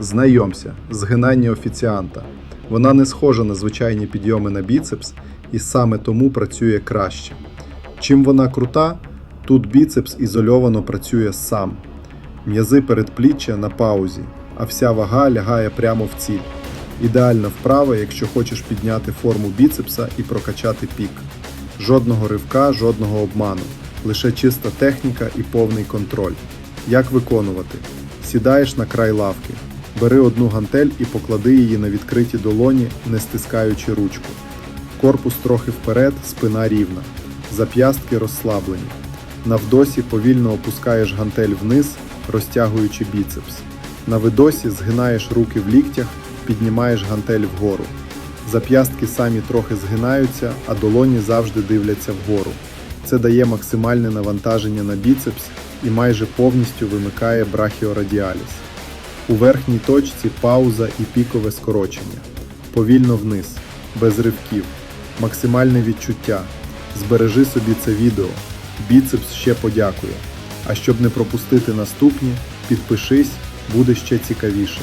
Знайомся, згинання офіціанта. Вона не схожа на звичайні підйоми на біцепс і саме тому працює краще. Чим вона крута, тут біцепс ізольовано працює сам. М'язи передпліччя на паузі, а вся вага лягає прямо в ціль. Ідеальна вправа, якщо хочеш підняти форму біцепса і прокачати пік. Жодного ривка, жодного обману, лише чиста техніка і повний контроль. Як виконувати? Сідаєш на край лавки, бери одну гантель і поклади її на відкриті долоні, не стискаючи ручку. Корпус трохи вперед, спина рівна. Зап'ястки розслаблені. На вдосі повільно опускаєш гантель вниз, розтягуючи біцепс. На видосі згинаєш руки в ліктях, піднімаєш гантель вгору. Зап'ястки самі трохи згинаються, а долоні завжди дивляться вгору. Це дає максимальне навантаження на біцепс і майже повністю вимикає брахіорадіаліс. У верхній точці пауза і пікове скорочення. Повільно вниз, без ривків. Максимальне відчуття. Збережи собі це відео. Біцепс ще подякує. А щоб не пропустити наступні, підпишись, буде ще цікавіше.